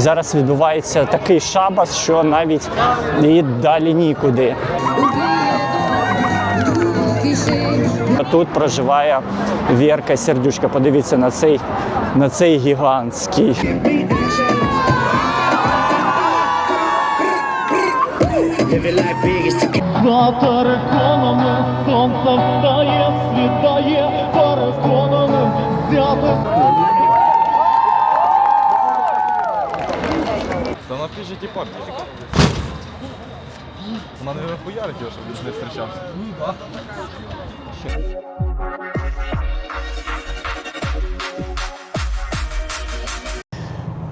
зараз відбувається такий шабас, що навіть і далі нікуди. Тут проживає Вірка Сердючка. Подивіться на цей, на цей гігантський. За териконами сонце встає, світає, переконаним взяти. Да напишите папе. Она, наверное, хуярит ее, чтобы с ней встречался. Ну да.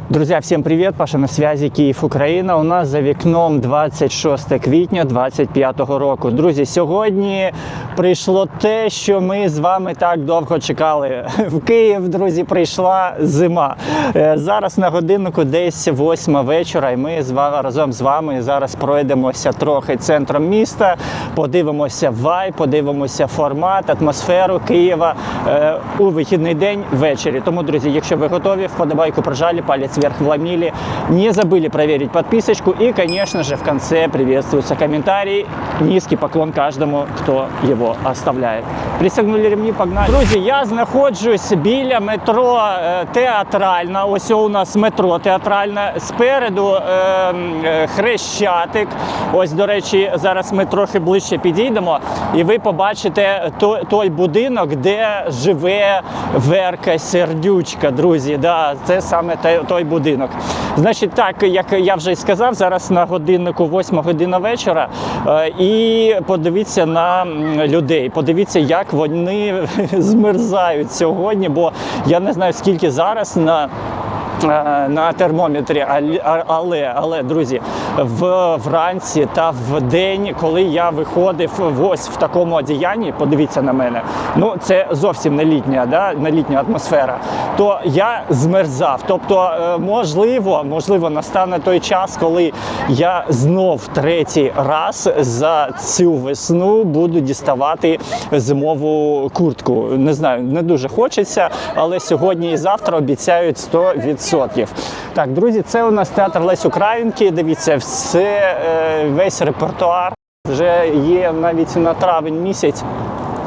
Друзья, всем привет! Паша на связі Київ Україна. У нас за вікном 26 квітня 25 року. Друзі, сьогодні прийшло те, що ми з вами так довго чекали. В Київ, друзі, прийшла зима. Е, Зараз на годиннику десь 8 вечора, і ми з вами разом з вами зараз пройдемося трохи центром міста, подивимося вай, подивимося формат, атмосферу Києва е, у вихідний день ввечері. Тому, друзі, якщо ви готові, вподобайку прожали, палец вверх вломили. Не забыли проверить подписочку. И, конечно же, в конце приветствуются комментарии. Низкий поклон каждому, кто его оставляет. Пристегнули ремні, погнали. Друзі, я знаходжусь біля метро е, Театральна. Ось у нас метро Театральна. Спереду е, е, Хрещатик. Ось, до речі, зараз ми трохи ближче підійдемо, і ви побачите той, будинок, де живе Верка Сердючка, друзі. Да, це саме той, будинок. Значить, так, як я вже і сказав, зараз на годиннику 8 година вечора. е, І подивіться на м, людей. Подивіться, як вони змерзають сьогодні, бо я не знаю, скільки зараз на. Е, На термометрі, але- але, друзі, вранці та в день, коли я виходив ось в такому одіянні, подивіться на мене. Ну це зовсім не літня, да, не літня атмосфера. То я змерзав. Тобто, е, можливо, можливо, настане той час, коли я знов третій раз за цю весну буду діставати зимову куртку. Не знаю, не дуже хочеться, але сьогодні і завтра обіцяють 100%. Так, друзі, це у нас театр Лесь Українки. Дивіться, все е, весь репертуар вже є навіть на травень місяць.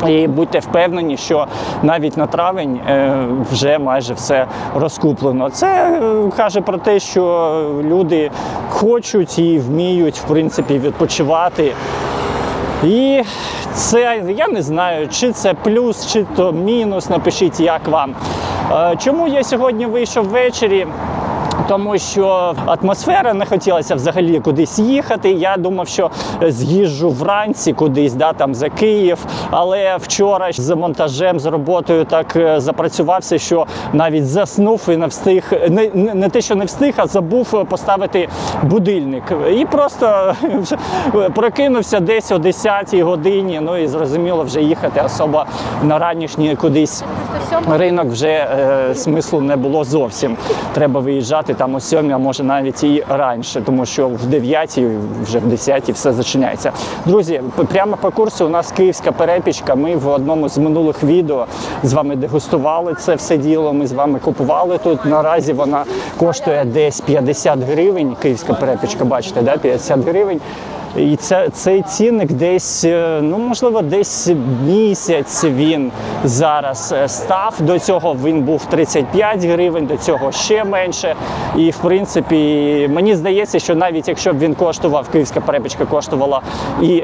І будьте впевнені, що навіть на травень е, вже майже все розкуплено. Це е, каже про те, що люди хочуть і вміють в принципі відпочивати. І це я не знаю, чи це плюс, чи то мінус. Напишіть, як вам. Е, Чому я сьогодні вийшов ввечері? Тому що атмосфера не хотілося взагалі кудись їхати. Я думав, що з'їжджу вранці кудись, да, там за Київ. Але вчора з монтажем, з роботою так е, запрацювався, що навіть заснув і не встиг. Не, не, не те, що не встиг, а забув поставити будильник. І просто прокинувся десь о 10-й годині. Ну і зрозуміло, вже їхати особо на ранішній кудись ринок вже е, смислу не було зовсім. Треба виїжджати там о 7, а може навіть і раніше, тому що в 9, вже в 10 все зачиняється. Друзі, прямо по курсу у нас київська перепічка. Ми в одному з минулих відео з вами дегустували це все діло. Ми з вами купували тут. Наразі вона коштує десь 50 гривень. Київська перепічка, бачите, да? 50 гривень. І це, цей цінник десь, е, ну можливо, десь місяць він зараз е, став. До цього він був 35 гривень, до цього ще менше. І в принципі, мені здається, що навіть якщо б він коштував, київська перепічка коштувала і,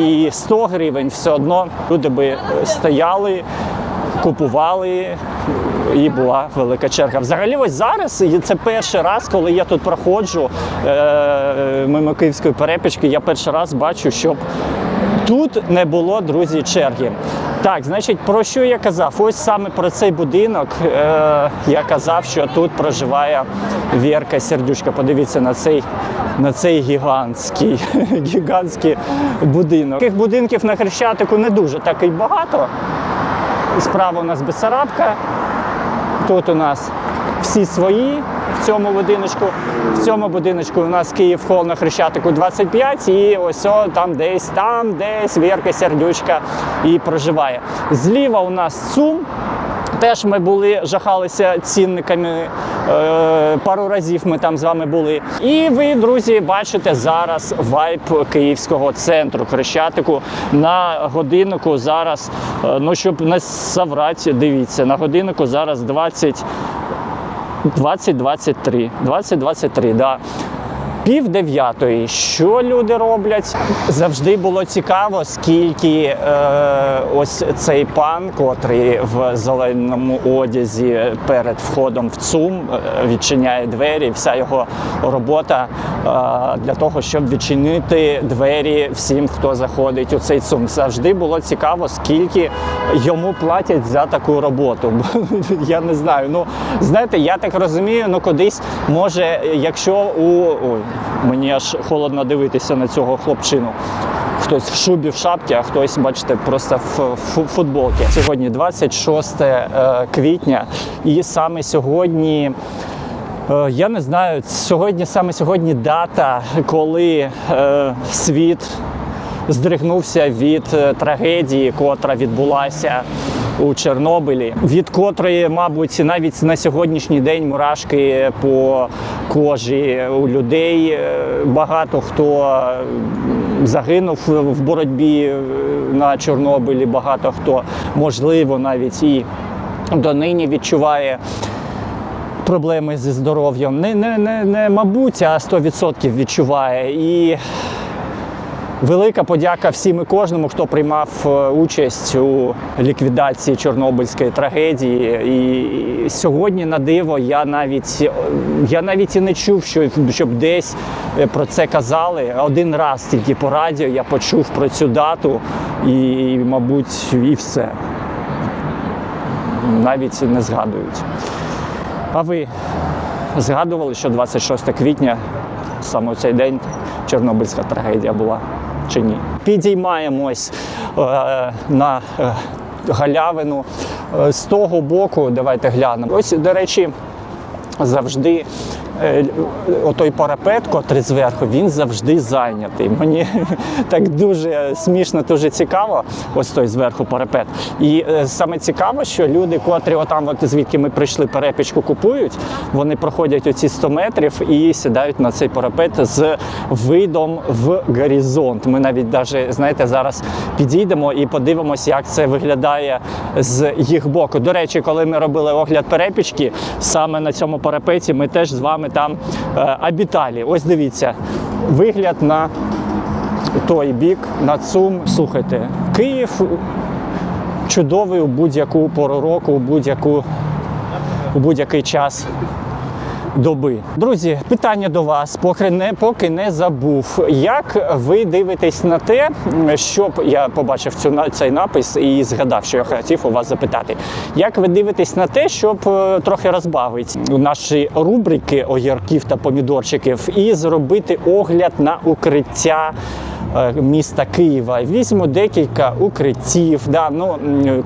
і 100 гривень, все одно люди би стояли купували, і була велика черга. Взагалі, ось зараз це перший раз, коли я тут проходжу е, мимо київської перепічки, я перший раз бачу, щоб тут не було, друзі, черги. Так, значить, про що я казав? Ось саме про цей будинок. Е, я казав, що тут проживає Вірка Сердючка. Подивіться на цей, на цей гігантський, гігантський будинок. Таких будинків на Хрещатику не дуже так і багато. Справа у нас Бесарабка. Тут у нас всі свої в цьому будиночку. В цьому будиночку у нас Київ хол на Хрещатику 25 і ось о, там десь, там десь Вірка Сердючка і проживає. Зліва у нас Цум. Теж ми були, жахалися цінниками. Е, пару разів ми там з вами були. І ви, друзі, бачите зараз вайб київського центру Хрещатику на годиннику зараз. е, ну щоб не соврати, дивіться, на годиннику зараз 20. 2023. 2023, да. Пів дев'ятої. Що люди роблять? Завжди було цікаво, скільки е, ось цей пан, котрий в зеленому одязі перед входом в ЦУМ е, відчиняє двері. Вся його робота е, для того, щоб відчинити двері всім, хто заходить у цей ЦУМ. Завжди було цікаво, скільки йому платять за таку роботу. Я не знаю. Ну знаєте, я так розумію, ну кудись може, якщо у ой, мені аж холодно дивитися на цього хлопчину. Хтось в шубі, в шапці, а хтось, бачите, просто в футболці. Сьогодні 26 е, квітня, і саме сьогодні. Е, Я не знаю, сьогодні саме сьогодні дата, коли е, світ здригнувся від е, трагедії, котра відбулася у Чорнобилі, від котрої, мабуть, навіть на сьогоднішній день мурашки по кожі у людей. Е, Багато хто загинув в боротьбі е, на Чорнобилі, багато хто можливо навіть і донині відчуває проблеми зі здоров'ям. Не, не, не, не мабуть, а 100% відчуває. І велика подяка всім і кожному, хто приймав е, участь у ліквідації Чорнобильської трагедії. І сьогодні на диво я навіть я навіть і не чув, що щоб десь е, про це казали. Один раз тільки по радіо я почув про цю дату, і, мабуть, і все. Навіть не згадують. А ви згадували, що 26 квітня, саме цей день, Чорнобильська трагедія була чи ні? Підіймаємось е, на е, галявину. Е, з того боку, давайте глянемо. Ось, до речі, завжди. Е, Отой парапет, котрий зверху, він завжди зайнятий. Мені так дуже смішно, дуже цікаво. Ось той зверху парапет. І е, саме цікаво, що люди, котрі отам, от звідки ми прийшли, перепічку купують, вони проходять оці 100 метрів і сідають на цей парапет з видом в горизонт. Ми навіть даже, знаєте, зараз підійдемо і подивимося, як це виглядає з їх боку. До речі, коли ми робили огляд перепічки, саме на цьому парапеті ми теж з вами там е, обіталі. Ось дивіться, вигляд на той бік, на ЦУМ. Слухайте, Київ чудовий у будь-яку пору року, у будь-який час. Доби. Друзі, питання до вас, поки не, поки не забув. Як ви дивитесь на те, щоб я побачив цю цей напис і згадав, що я хотів у вас запитати. Як ви дивитесь на те, щоб е, трохи розбавити наші рубрики огірків та помідорчиків і зробити огляд на укриття? Е, Міста Києва візьму декілька укриттів. Да, ну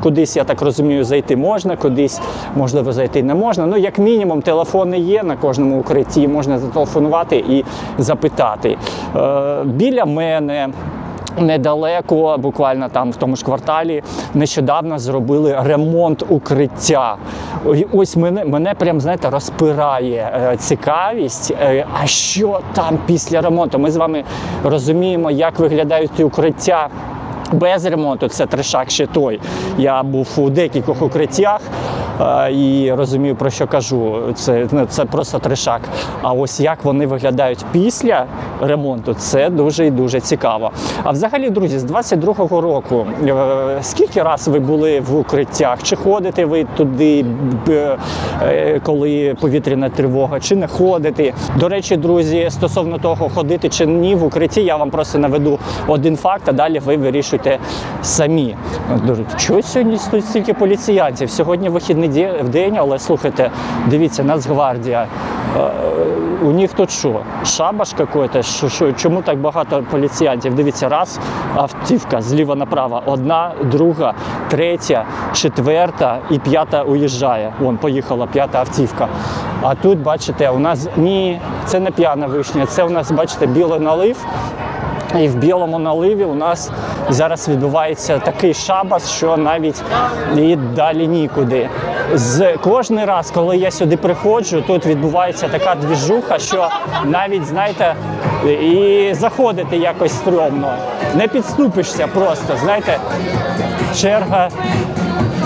кудись я так розумію, зайти можна, кудись можливо зайти не можна. Ну як мінімум, телефони є на кожному укритті, можна зателефонувати і запитати. Е, біля мене. Недалеко, буквально там в тому ж кварталі, нещодавно зробили ремонт укриття. Ось мене, мене прям знаєте, розпирає е, цікавість. е, а що там після ремонту? Ми з вами розуміємо, як виглядають ці укриття. Без ремонту це трешак ще той. Я був у декількох укриттях і розумію, про що кажу. Це, ну, це просто трешак. А ось як вони виглядають після ремонту, це дуже і дуже цікаво. А взагалі, друзі, з 22-го року, е, скільки раз ви були в укриттях? Чи ходите ви туди, е, коли повітряна тривога, чи не ходите? До речі, друзі, стосовно того, ходити чи ні в укритті, я вам просто наведу один факт, а далі ви вирішуєте самі. Чого сьогодні стільки поліціянтів? Сьогодні вихідний ді- день, але слухайте, дивіться, Нацгвардія. Е, У них тут що? Шабаш? Що, що, чому так багато поліціянтів? Дивіться, раз автівка зліва направо, одна, друга, третя, четверта і п'ята уїжджає. Вон поїхала п'ята автівка. А тут, бачите, у нас ні, це не п'яна вишня, це у нас, бачите, білий налив. І в білому наливі у нас зараз відбувається такий шабас, що навіть і далі нікуди. З кожний раз, коли я сюди приходжу, тут відбувається така двіжуха, що навіть знаєте, і заходити якось стрьомно. Не підступишся просто. Знаєте, черга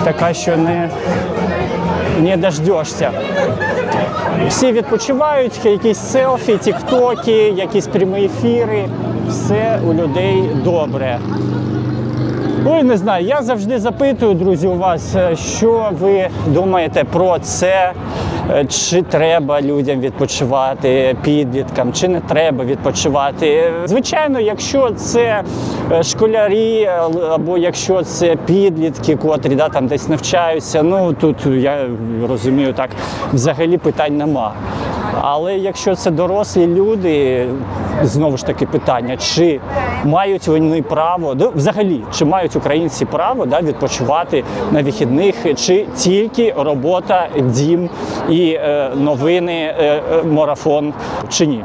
така, що не, не дождешся. Всі відпочивають, якісь селфі, тіктоки, якісь прямі ефіри. Все у людей добре. Ой, не знаю. Я завжди запитую, друзі, у вас, е, що ви думаєте про це. Е, Чи треба людям відпочивати підліткам, чи не треба відпочивати? Звичайно, якщо це е, школярі, або якщо це підлітки, котрі да, там десь навчаються, ну тут я розумію, так взагалі питань нема. Але якщо це дорослі люди, знову ж таки питання, чи мають вони право, да, взагалі, чи мають українці право да, відпочивати на вихідних, чи тільки робота, дім і е, новини, е, е, марафон, чи ні?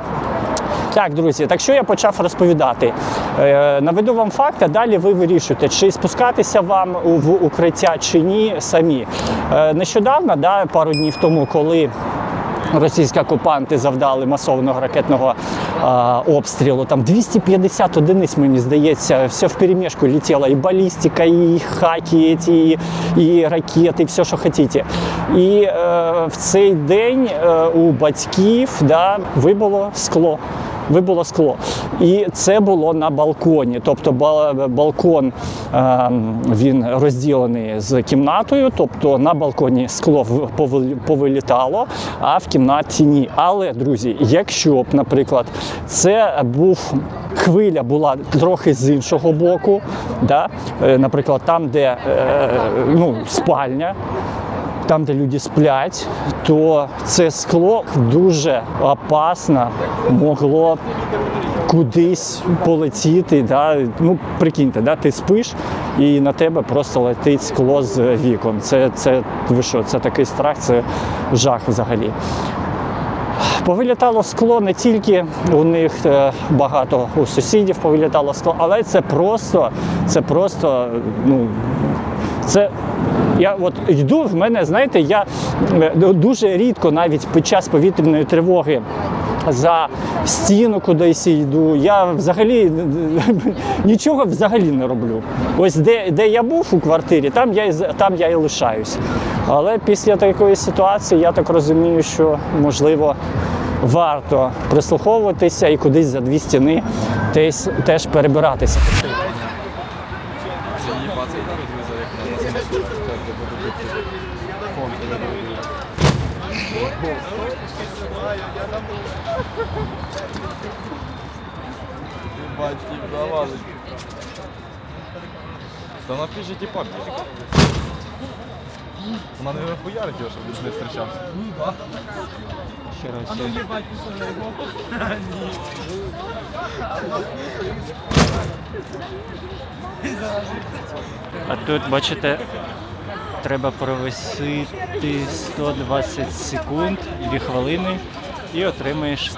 Так, друзі, так що я почав розповідати. Е, наведу вам факт, а далі ви вирішуєте, чи спускатися вам в укриття чи ні самі. Е, нещодавно, да, пару днів тому, коли Російські окупанти завдали масового ракетного а, обстрілу. Там 250 одиниць, мені здається, все перемішку летіло. І балістика, і хаки, ці, і ракети, і все, що хочете. І е, в цей день е, у батьків да, вибуло скло. Вибуло скло. І це було на балконі. Тобто ба- балкон е, він розділений з кімнатою, тобто на балконі скло повилітало, а в кімнаті ні. Але, друзі, якщо б, наприклад, це був хвиля була трохи з іншого боку, да? е, наприклад, там, де е, ну, спальня там, де люди сплять, то це скло дуже опасно могло кудись полетіти. Да? Ну, прикиньте, да? ти спиш і на тебе просто летить скло з вікон. Це, це, ви що, це такий страх, це жах взагалі. Повилітало скло не тільки у них е, багато у сусідів повилітало скло, але це просто, це просто, ну, це. Я от йду, в мене, знаєте, я е, дуже рідко навіть під час повітряної тривоги за стіну кудись йду. Я взагалі нічого взагалі не роблю. Ось де, де я був у квартирі, там я, там я і лишаюсь. Але після такої ситуації я так розумію, що можливо варто прислуховуватися і кудись за дві стіни теж перебиратися. Це її пацан друзі, як на нас. Батьки, давай. Та на же ті папки. Вона не хуярить його, щоб він з ним зустрічався. Ще раз. А тут, бачите, треба провисити 120 секунд, 2 хвилини і отримаєш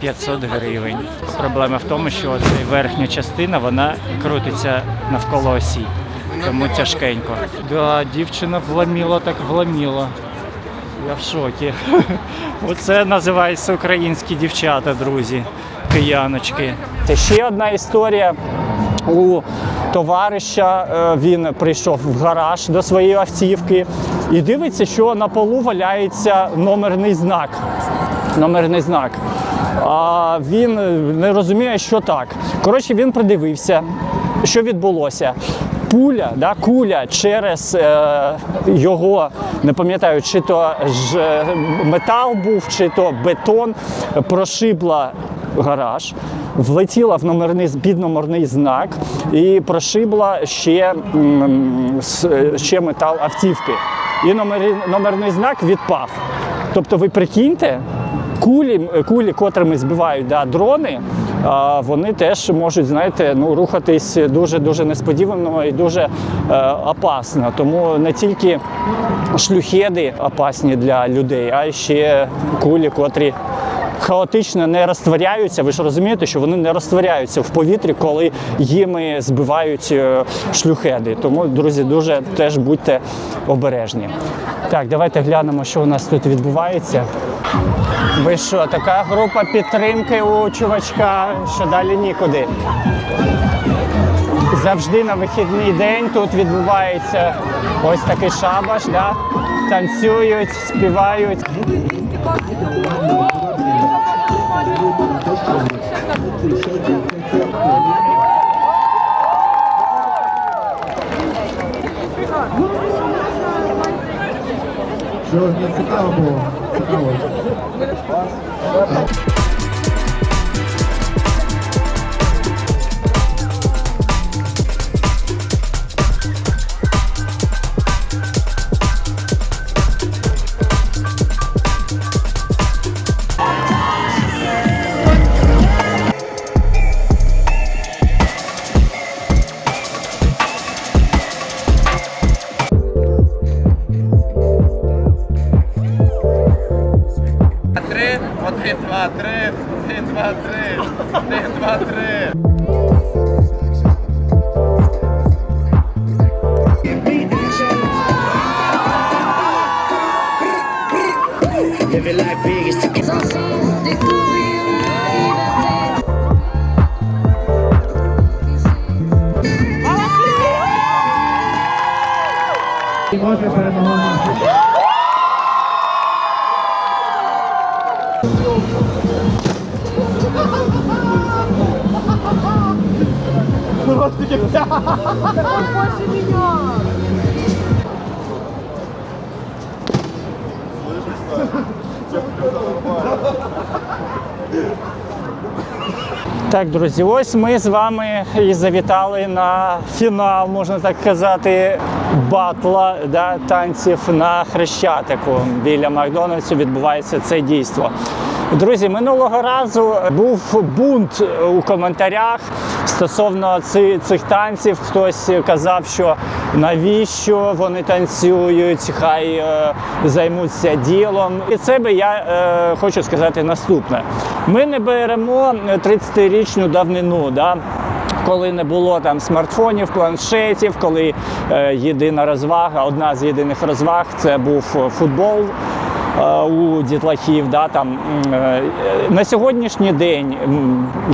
500 гривень. Проблема в тому, що ця верхня частина вона крутиться навколо осі, тому тяжкенько. Да, дівчина вломила, так вломила. Я в шокі. Оце називається українські дівчата, друзі, кияночки. Це ще одна історія. У товариша е, він прийшов в гараж до своєї автівки і дивиться, що на полу валяється номерний знак. Номерний знак. А він не розуміє, що так. Коротше, він придивився, що відбулося. Пуля, да, куля через е, його, не пам'ятаю, чи то ж е, метал був, чи то бетон, прошибла гараж, влетіла в номерний під номерний знак і прошибла ще, ще метал автівки. І номери, номерний знак відпав. Тобто, ви прикиньте, кулі, кулі котрими збивають да, дрони, вони теж можуть, знаєте, ну, рухатись дуже дуже несподівано і дуже е, опасно. Тому не тільки шлюхеди опасні для людей, а ще кулі, котрі хаотично не розтворяються. Ви ж розумієте, що вони не розтворяються в повітрі, коли їми збивають е, шлюхеди. Тому, друзі, дуже теж будьте обережні. Так, давайте глянемо, що у нас тут відбувається. Ви що, така група підтримки у чувачка, що далі нікуди. Завжди на вихідний день тут відбувається ось такий шабаш, да? танцюють, співають. Що не цікаво було. Цікаво. Так, друзі, ось ми з вами і завітали на фінал, можна так казати, батла да, танців на Хрещатику. Біля Макдональдсу відбувається це дійство. Друзі, минулого разу був бунт у коментарях стосовно цих танців. Хтось казав, що навіщо вони танцюють, хай е, займуться ділом. І це би я е, хочу сказати наступне: ми не беремо 30-річну давнину. Да? Коли не було там смартфонів, планшетів, коли е, єдина розвага, одна з єдиних розваг це був футбол у дітлахів. Да, там, е, на сьогоднішній день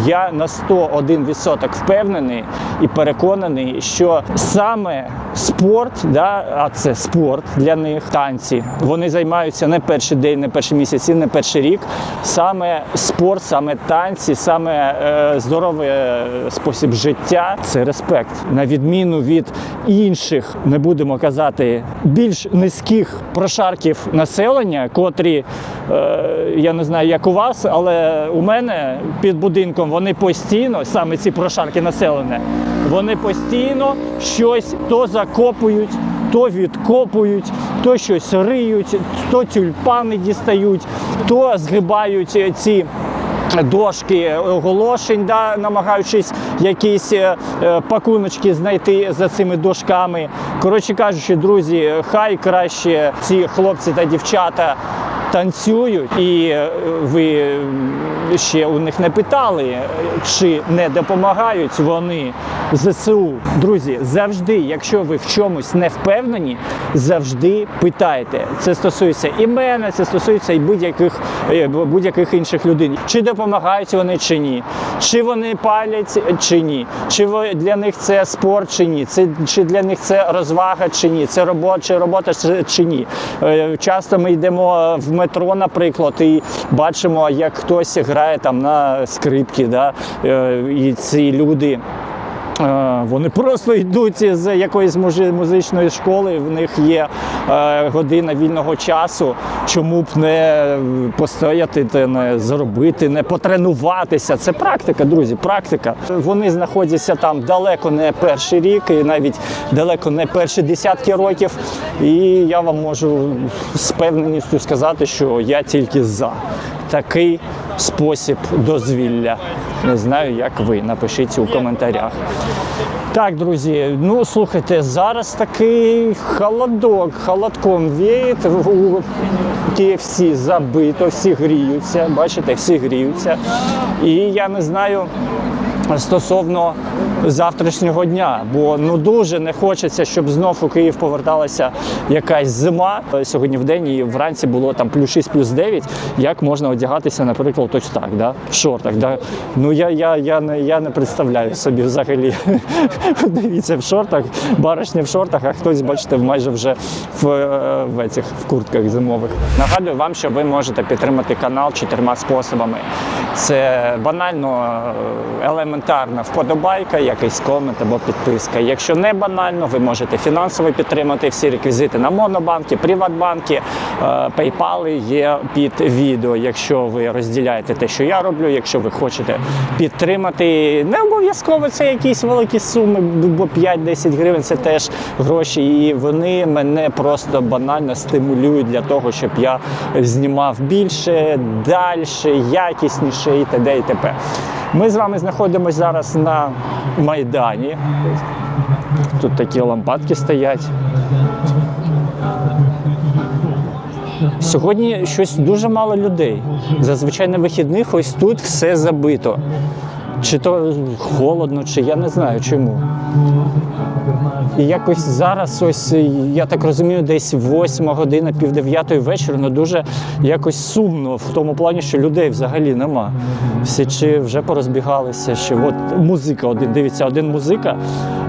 я на 101% впевнений і переконаний, що саме спорт, да, а це спорт для них, танці, вони займаються не перший день, не перший місяць, і не перший рік. Саме спорт, саме танці, саме е, здоровий е, спосіб життя це респект. На відміну від інших, не будемо казати, більш низьких прошарків населення, котрі е, я не знаю, як у вас, але у мене під будинком вони постійно, саме ці прошарки населення, вони постійно щось то закопують. То відкопують, то щось риють, то тюльпани дістають, то згибають ці дошки оголошень, да, намагаючись якісь е, е, пакуночки знайти за цими дошками. Коротше кажучи, друзі, хай краще ці хлопці та дівчата танцюють, і е, ви ще у них не питали, чи не допомагають вони ЗСУ. Друзі, завжди, якщо ви в чомусь не впевнені, завжди питайте. Це стосується і мене, це стосується і будь-яких е, будь-яких інших людей. Чи допомагають вони чи ні? Чи вони палять чи ні? Чи для них це спорт чи ні? Це чи для них це розвага чи ні? Це робота чи робота чи- ні? Е, Часто ми йдемо в метро, наприклад, і бачимо, як хтось грає там на скрипці, да? Е, і ці люди. Вони просто йдуть з якоїсь музичної школи, в них є е, година вільного часу. Чому б не постояти, не зробити, не потренуватися? Це практика, друзі, практика. Вони знаходяться там далеко не перший рік, і навіть далеко не перші десятки років. І я вам можу з певненістю сказати, що я тільки за такий спосіб дозвілля. Не знаю, як ви. Напишіть у коментарях. Так, друзі, ну слухайте, зараз такий холодок, холодком віє, у KFC забито, всі гріються, бачите, всі гріються. І я не знаю стосовно завтрашнього дня, бо ну дуже не хочеться, щоб знов у Київ поверталася якась зима. Сьогодні в день і вранці було там плюс 6, плюс 9. Як можна одягатися, наприклад, ось так, да? в шортах. Да? Ну я, я, я, не, я не представляю собі взагалі. Дивіться, в шортах, баришня в шортах, а хтось, бачите, майже вже в, е, в, этих, в куртках зимових. Нагадую вам, що ви можете підтримати канал чотирма способами. Це банально е, елементарна вподобайка, якийсь комент або підписка. Якщо не банально, ви можете фінансово підтримати всі реквізити на Монобанки, Приватбанки, е, PayPal є під відео. Якщо ви розділяєте те, що я роблю, якщо ви хочете підтримати, не обов'язково це якісь великі суми, бо 5-10 гривень це теж гроші, і вони мене просто банально стимулюють для того, щоб я знімав більше, далі, якісніше і т.д. і т.п. Ми з вами знаходимося зараз на Майдані. Тут такі лампадки стоять. Сьогодні щось дуже мало людей. Зазвичай на вихідних ось тут все забито. Чи то холодно, чи я не знаю чому. І якось зараз, ось я так розумію, десь 8 година, пів дев'ятої вечора, ну дуже якось сумно в тому плані, що людей взагалі нема. Всі чи вже порозбігалися, що от музика один. Дивіться, один музика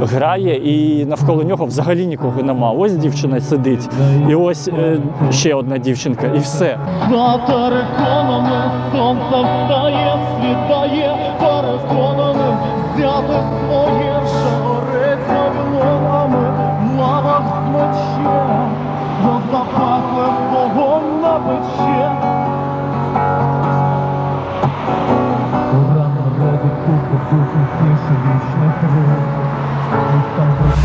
грає, і навколо нього взагалі нікого нема. Ось дівчина сидить, і ось е, ще одна дівчинка, і все. За териконами сонце встає, світає, переконаним взяти своє, до запеклих вогонь на пече.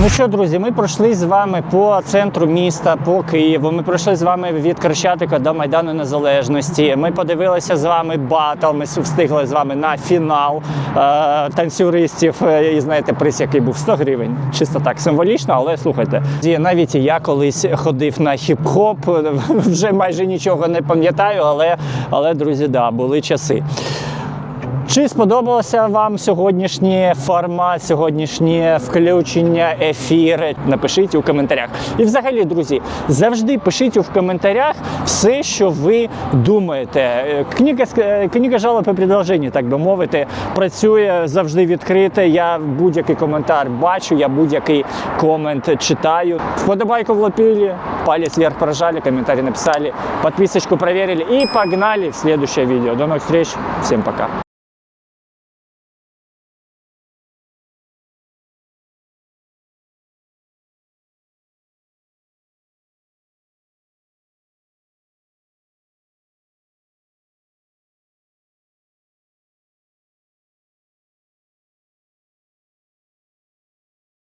Ну що, друзі, ми пройшли з вами по центру міста, по Києву. Ми пройшли з вами від Крещатика до Майдану Незалежності. Ми подивилися з вами батл. Ми встигли з вами на фінал е- танцюристів. Е, І знаєте, приз, який був 100 гривень. Чисто так символічно, але слухайте. Навіть я колись ходив на хіп-хоп, вже майже нічого не пам'ятаю, але, але друзі, да, були часи. Чи сподобався вам сьогоднішній формат, сьогоднішнє включення, ефір? Напишіть у коментарях. І взагалі, друзі, завжди пишіть у коментарях все, що ви думаєте. Е, Книга, ск- книга жалоб і так би мовити, працює завжди відкрита. Я будь-який коментар бачу, я будь-який комент читаю. Вподобайку влепили, палец вверх прожали, комментарий написали, подписочку проверили и погнали в следующее видео. До новых встреч, всем пока.